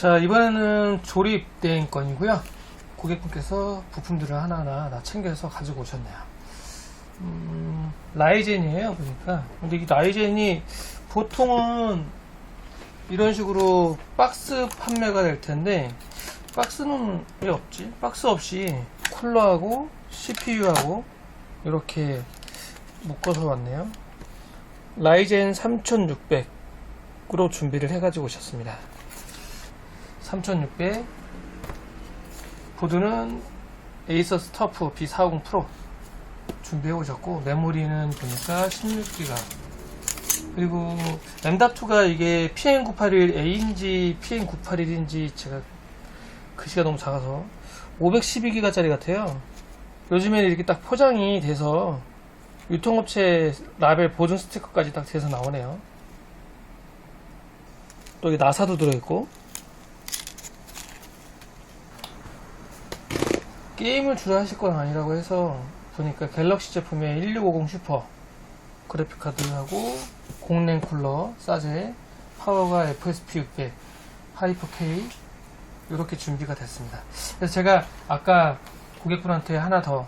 자, 이번에는 조립된 건이고요. 고객분께서 부품들을 하나하나 다 챙겨서 가지고 오셨네요. 음, 라이젠이에요, 보니까. 근데 이 라이젠이 보통은 이런 식으로 박스 판매가 될 텐데, 박스는 왜 없지? 박스 없이 쿨러하고 CPU하고 이렇게 묶어서 왔네요. 라이젠 3600으로 준비를 해가지고 오셨습니다. 3600 보드는 에이서 스 터프 B450 프로 준비해 오셨고 메모리는 보니까 16기가. 그리고 M.2가 이게 PM981A인지 PM981인지 제가 글씨가 너무 작아서 512기가짜리 같아요. 요즘에는 이렇게 딱 포장이 돼서 유통업체 라벨 보증 스티커까지 딱 돼서 나오네요. 또 여기 나사도 들어있고 게임을 주로 하실 건 아니라고 해서 보니까 갤럭시 제품에 1650 슈퍼 그래픽카드하고 공랭 쿨러 싸제 파워가 FSP 600 하이퍼 K 이렇게 준비가 됐습니다. 그래서 제가 아까 고객분한테 하나 더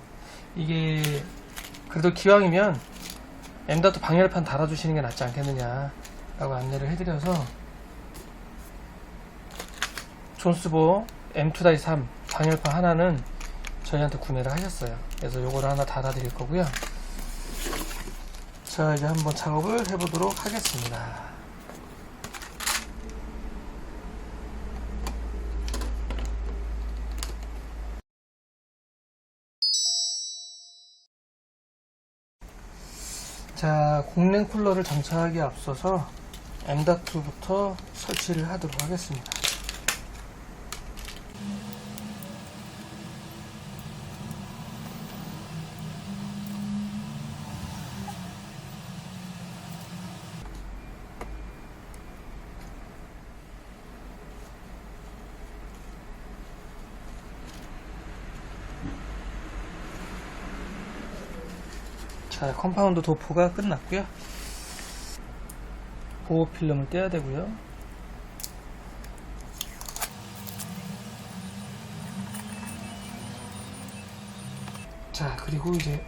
이게 그래도 기왕이면 M.2 방열판 달아주시는 게 낫지 않겠느냐라고 안내를 해드려서 존스보 M2-3 방열판 하나는 저희한테 구매를 하셨어요. 그래서 요거를 하나 달아드릴 거고요. 자, 이제 한번 작업을 해보도록 하겠습니다. 자, 공랭 쿨러를 장착하기 앞서서 M.2부터 설치를 하도록 하겠습니다. 자, 컴파운드 도포가 끝났고요. 보호 필름을 떼야 되고요. 자, 그리고 이제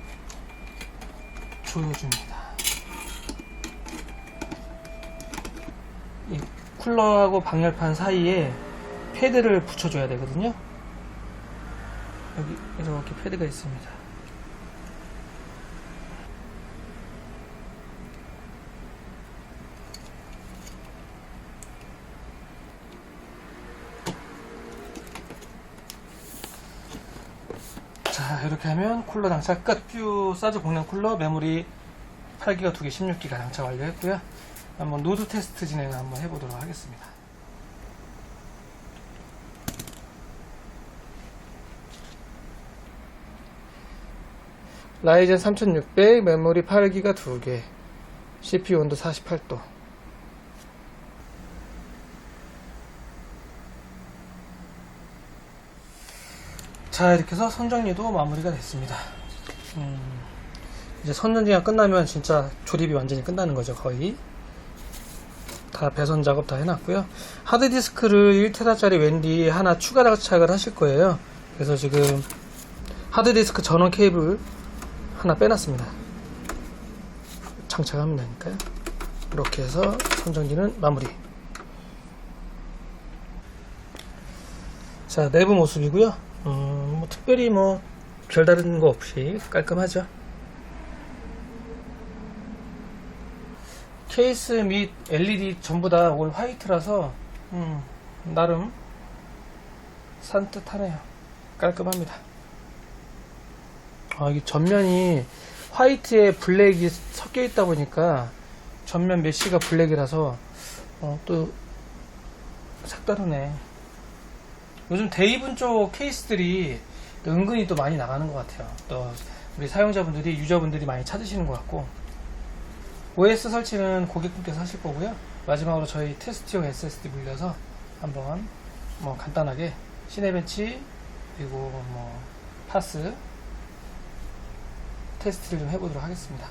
조여줍니다. 이 쿨러하고 방열판 사이에 패드를 붙여줘야 되거든요. 여기 이렇게 패드가 있습니다. 자 이렇게 하면 쿨러 장착 끝. 퓨 사즈 공량 쿨러 메모리 8기가 2개 16기가 장착 완료했고요. 한번 노드 테스트 진행을 한번 해보도록 하겠습니다. 라이젠 3600 메모리 8기가 2개 CPU 온도 48도 자 이렇게 해서 선정리도 마무리가 됐습니다. 음, 이제 선정리가 끝나면 진짜 조립이 완전히 끝나는 거죠 거의. 다 배선 작업 다 해놨고요. 하드디스크를 1테라짜리 웬디 하나 추가 장착을 하실 거예요. 그래서 지금 하드디스크 전원 케이블 하나 빼놨습니다. 장착하면 되니까요. 이렇게 해서 선정지는 마무리. 자 내부 모습이고요 음, 뭐 특별히 뭐 별다른 거 없이 깔끔하죠. 케이스 및 LED 전부 다 올 화이트라서 음, 나름 산뜻하네요. 깔끔합니다. 아, 이게 전면이 화이트에 블랙이 섞여 있다 보니까 전면 메쉬가 블랙이라서 어, 또 색다르네. 요즘 대입은 쪽 케이스들이 또 은근히 또 많이 나가는 것 같아요. 또 우리 사용자분들이 유저분들이 많이 찾으시는 것 같고 OS 설치는 고객분께서 하실 거고요. 마지막으로 저희 테스트용 SSD 물려서 한번 뭐 간단하게 시네벤치 그리고 뭐 파스 테스트를 좀 해보도록 하겠습니다.